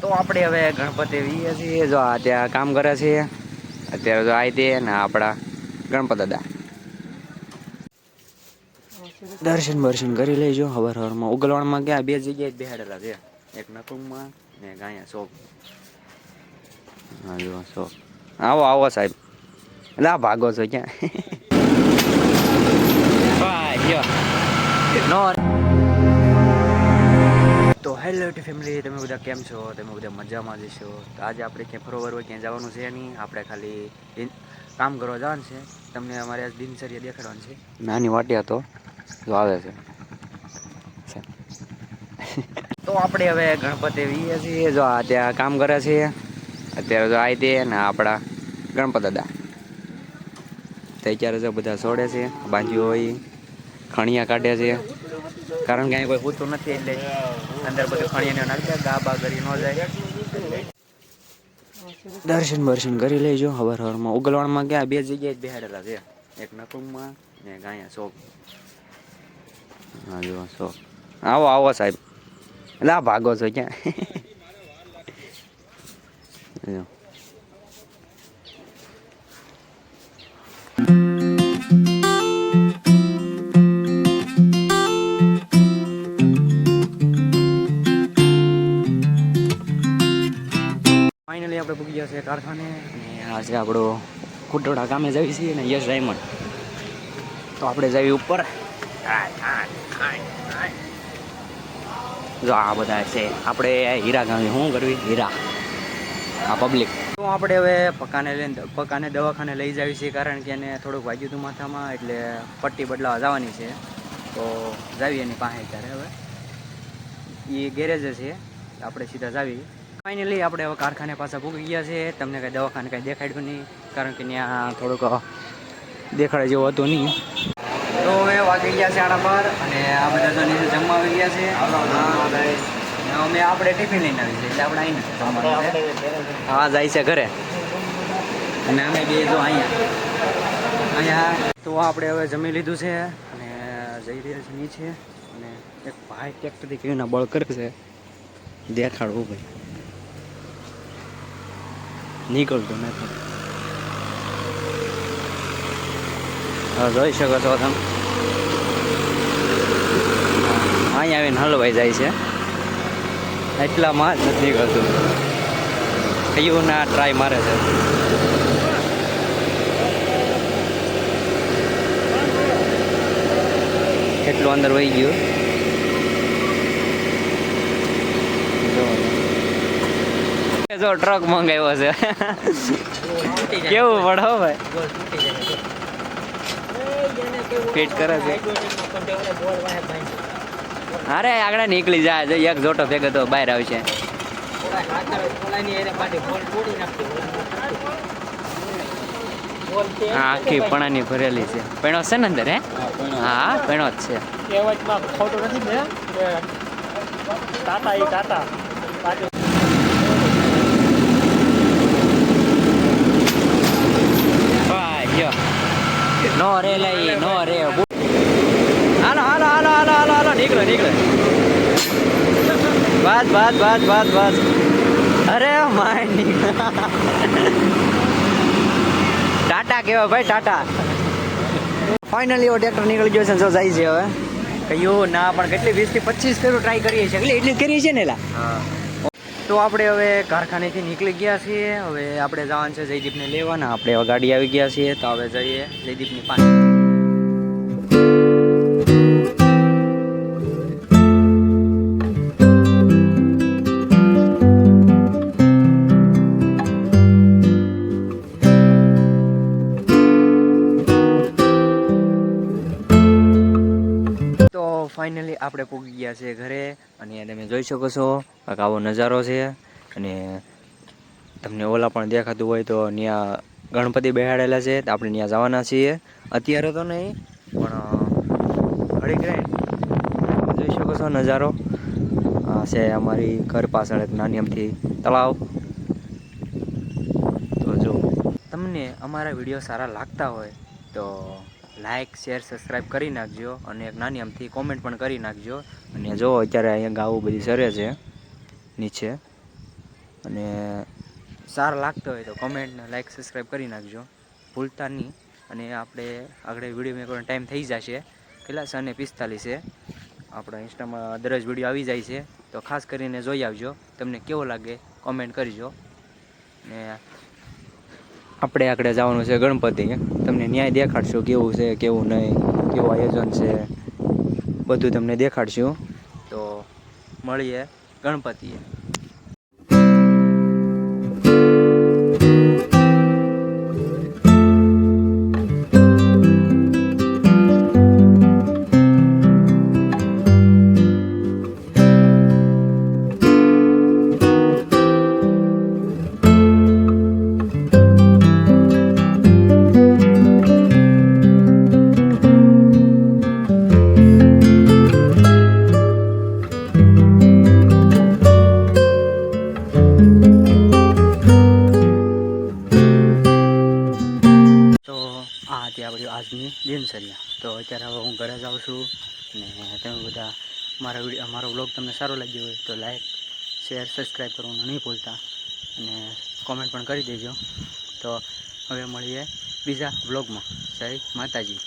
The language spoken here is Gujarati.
તો આપણે હવે ગણપતિ વીએ છીએ. જો આ ત્યાં કામ કરે છે. અત્યારે જો આવી તે ને આપણા ગણપત દાદા. દર્શન બર્શન કરી લેજો. હવાર હવારમાં ઉગલવાણમાં ગયા બે જગ્યાએ બેહાડેલા છે. એક નકુંગમાં ને એક અહીંયા શોખ જો શોખ આવો આવો સાહેબ. ના ભાગો છો ક્યાં? નો તો હેલો ટુ ફેમિલી તમે બધા કેમ છો? તમે બધા મજામાં જશો તો આજે આપણે ક્યાં ફરવા હોય ક્યાંય જવાનું છે નહીં? આપણે ખાલી કામ કરવા જવાનું છે. તમને અમારે આજ દિનચર્યા દેખાડવાની છે. નાની વાટિયા તો જો આવે છે. તો આપણે હવે ગણપતિ વીએ છીએ. જો આ ત્યાં કામ કરે છે. અત્યારે જો આવી તે ને આપણા ગણપત દાદા. તો અત્યારે જો બધા છોડે છે બાંધ્યું હોય ખણિયા કાઢે છે. કારણ કે અહીં કોઈ હોતું નથી એટલે અંદર બધું ખણી નાખી ગા બા કરી ન જાય. દર્શન બર્શન કરી લેજો, હવાર હવારમાં. ઉગલવાણમાં ગયા, બે જગ્યાએ જ બેહાડેલા છે. એક નકુમમાં ને ગાયા શોપ હા જો શોપ આવો આવો, સાહેબ. લા, ભાગો છો ક્યાં? કારખાને અને આજે આપણો કુટોડા ગામે જઈએ છીએ ને યશ ડાયમંડ તો આપણે જઈએ ઉપર. જો આ બધા છે. આપણે હીરા ગામે શું કરવી? હીરા. આ પબ્લિક તો આપણે હવે પકાને લઈને પકાને દવાખાને લઈ જાવી છીએ કારણ કે એને થોડુંક વાગ્યું હતું માથામાં એટલે પટ્ટી બદલાવા જવાની છે. તો જાવી એની પાસે ત્યારે હવે. એ ગેરેજ છે. આપણે સીધા જાવી. ફાઇનલી આપણે હવે કારખાને પાછા ભૂગી ગયા છે. તમને કંઈ દવાખાને કંઈ દેખાડ્યું નહીં કારણ કે ત્યાં થોડુંક દેખાડે જેવું હતું નહીં. તો હવે વાગી ગયા છે આના પર અને આ બધા તો નીચે જમવા આવી ગયા છે. અમે આપણે ટિફિન લઈને આવી છે એટલે આપણે અહીં હા જાય છે ઘરે. અને અમે બે જો અહીંયા. અહીંયા. તો આપણે હવે જમી લીધું છે અને જઈ રહ્યા છે નીચે. અને એક ભાઈ ટ્રેક્ટરથી કેવીના બળ કરે છે. દેખાડવું ભાઈ. નીકળતો નથી. હા, જોઈ શકો છો તમે. અહીંયા આવીને હલવાઈ જાય છે. એટલામાં જ નથી નીકળતું કયું ના ટ્રાય મારે છે. કેટલું અંદર વહી ગયું? જો. ટ્રક મંગાવ્યો છે. કેવું પડે ભાઈ? ફિટ કરે છે. અરે, આગળ નીકળી જાય છે એક જોટો ભેગો તો બહાર આવશે. આખી પણાની ભરેલી છે. પેણો છે ને અંદર, હે? હા, પેણો જ છે. ટાટા એ ટાટા બાકી વાહ, જો. નો રે લઈ નો રે હાલો હાલો હાલો હાલો હાલો હાલો નીકળો નીકળો. વાત વાત વાત વાત વાત અરે માય ટાટા કેવા ભાઈ ટાટા. ફાઇનલી એવો ટ્રેક્ટર નીકળી ગયો છે જો જાય છે હવે. કયું ના પણ કેટલી વીસથી પચીસ ફેરો ટ્રાય કરીએ છીએ. એટલે એટલી કરીએ છીએ ને એલા. તો આપણે હવે કારખાનેથી નીકળી ગયા છીએ. હવે આપણે જવાનું છે જયદીપને લેવાના. આપણે ગાડી આવી ગયા છીએ, તો હવે જઈએ જયદીપની પાસે. ફાઇનલી આપણે પૂગી ગયા છે ઘરે અને તમે જોઈ શકો છો કાંક આવો નજારો છે અને તમને ઓલા પણ દેખાતું હોય તો ત્યાં ગણપતિ બેહાડેલા છે, તો આપણે ત્યાં જવાના છીએ. અત્યારે તો નહીં, પણ ઘડી ગઈ જોઈ શકો છો નજારો. આ છે અમારી ઘર પાછળ એક નાની અમથી તળાવ. તમને અમારા વીડિયો સારા લાગતા હોય તો લાઈક શેર સબસ્ક્રાઈબ કરી નાખજો અને એક નાની આમથી કોમેન્ટ પણ કરી નાખજો. અને જો અત્યારે અહીંયા ગાવું બધી સરે છે, નીચે. અને સારા લાગતો હોય તો કોમેન્ટ લાઇક સબસ્ક્રાઈબ કરી નાખજો. ભૂલતા નહીં. અને આપણે આગળ વીડિયો મેં ટાઈમ થઈ જશે. કેટલા છે અને પિસ્તાલીસે આપણા ઇન્સ્ટામાં દરરોજ વીડિયો આવી જાય છે. તો ખાસ કરીને જોઈ આવજો. તમને કેવો લાગે કોમેન્ટ કરજો. ને આપણે આકડે જવાનું છે ગણપતિ. તમને ન્યાય દેખાડશું કેવું છે, કેવું નહીં, કેવું આયોજન છે. બધું તમને દેખાડશું. તો મળીએ ગણપતિએ. આજની દિનચર્યા. તો અત્યારે હવે હું ઘરે જાઉં છું ને તમે બધા મારા વીડિયો, મારો બ્લોગ તમને સારો લાગ્યો હોય તો લાઈક, શેર, સબસ્ક્રાઈબ કરવાનું નહીં ભૂલતા અને કોમેન્ટ પણ કરી દેજો. તો હવે મળીએ બીજા બ્લોગમાં જય માતાજી.